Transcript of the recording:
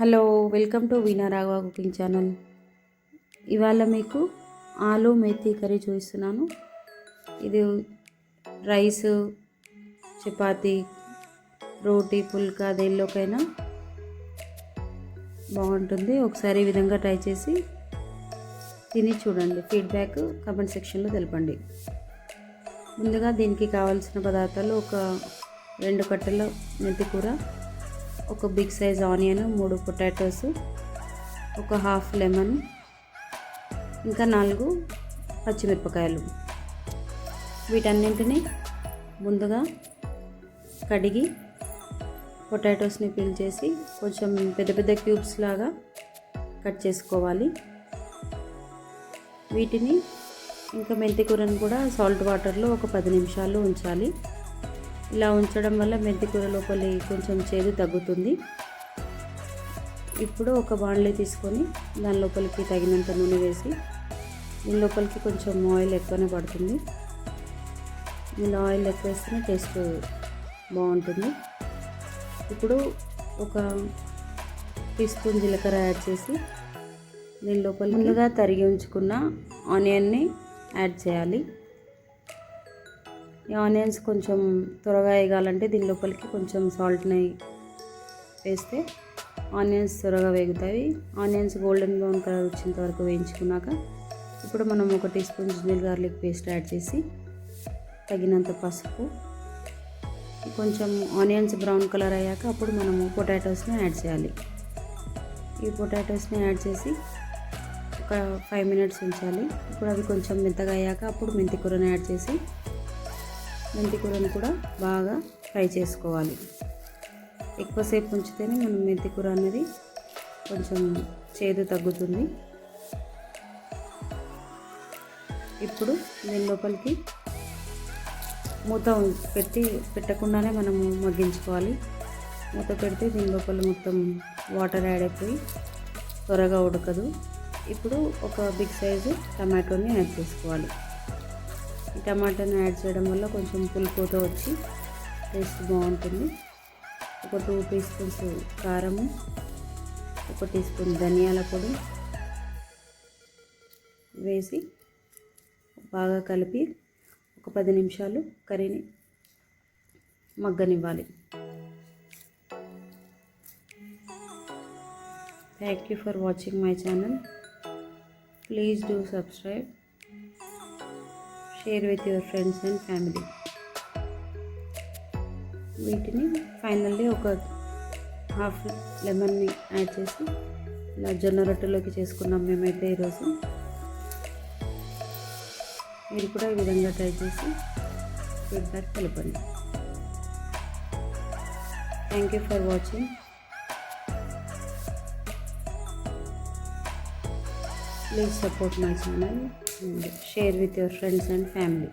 Hello welcome to Veena Raghava cooking channel. ఇవాళ మీకు ఆలు మేతి కర్రీ చూపిస్తున్నాను. ఇది రైస్ చపాతి రోటీ పుల్కా దేనిలోకైనా బాగుంటుంది. ఒకసారి ఈ విధంగా ట్రై చేసి తిని చూడండి. ఫీడ్బ్యాక్ కమెంట్ సెక్షన్లో తెలపండి. ముందుగా దీనికి కావాల్సిన పదార్థాలు ఒక రెండు కట్టెల మెంతి కూర ఒక బిగ్ సైజ్ ఆనియన్ మూడు పొటాటోస్ ఒక హాఫ్ లెమన్ ఇంకా నాలుగు పచ్చిమిరపకాయలు. వీటన్నింటినీ ముందుగా కడిగి పొటాటోస్ని పీల్ చేసి కొంచెం పెద్ద పెద్ద క్యూబ్స్ లాగా కట్ చేసుకోవాలి. వీటిని ఇంకా మెంతి కూరను కూడా సాల్ట్ వాటర్లో ఒక పది నిమిషాలు ఉంచాలి. ఇలా ఉంచడం వల్ల మెంతి కూర లోపలి కొంచెం చేదు తగ్గుతుంది. ఇప్పుడు ఒక బాండ్లీ తీసుకొని దాని లోపలికి తగినంత నూనె వేసి దీని లోపలికి కొంచెం ఆయిల్ ఎక్కువనే పడుతుంది. దీనిలో ఆయిల్ ఎక్కువ వేస్తేనే టేస్ట్ బాగుంటుంది. ఇప్పుడు ఒక టీ స్పూన్ జీలకర్ర యాడ్ చేసి దీని లోపల ముందుగా తరిగి ఉంచుకున్న ఆనియన్ని యాడ్ చేయాలి. ఆనియన్స్ కొంచెం త్వరగా వేగాలంటే దీని లోపలికి కొంచెం సాల్ట్ని వేస్తే ఆనియన్స్ త్వరగా వేగుతాయి. ఆనియన్స్ గోల్డెన్ బ్రౌన్ కలర్ వచ్చేంత వరకు వేయించుకున్నాక ఇప్పుడు మనం ఒక teaspoon ginger garlic paste add చేసి తగినంత పసుపు కొంచెం ఆనియన్స్ బ్రౌన్ కలర్ అయ్యాక అప్పుడు మనము పొటాటోస్ని యాడ్ చేయాలి. ఈ పొటాటోస్ని యాడ్ చేసి ఒక ఫైవ్ మినిట్స్ ఉంచాలి. ఇప్పుడు అవి కొంచెం మెత్తగా అయ్యాక అప్పుడు మెంతికూరని యాడ్ చేసి మెంతి కూరని కూడా బాగా ఫ్రై చేసుకోవాలి. ఎక్కువసేపు ఉంచితేనే మనం మెంతి కూర అనేది కొంచెం చేదు తగ్గుతుంది. ఇప్పుడు దీని లోపలికి మూత పెట్టి పెట్టకుండానే మనము మగ్గించుకోవాలి. మూత పెడితే దీని లోపల మొత్తం వాటర్ యాడ్ అయిపోయి త్వరగా ఉడకదు. ఇప్పుడు ఒక బిగ్ సైజు టమాటోని యాడ్ చేసుకోవాలి. టమాటాను యాడ్ చేయడం వల్ల కొంచెం పులుపుతో వచ్చి టేస్ట్ బాగుంటుంది. ఒక టూ టీ స్పూన్స్ కారము ఒక టీ స్పూన్ ధనియాల పొడి వేసి బాగా కలిపి ఒక పది నిమిషాలు కర్రీని మగ్గనివ్వాలి. Thank you for watching my channel please do subscribe share with your friends and family వీటిని ఫైనల్లీ ఒక హాఫ్ లెమన్ని యాడ్ చేసి ఇలా జొన్న రొట్టెలోకి చేసుకున్నాం మేమైతే ఈరోజు. మీరు కూడా ఈ విధంగా ట్రై చేసి ఫీడ్బ్యాక్ తెలపండి. Thank you for watching please support my channel. And share with your friends and family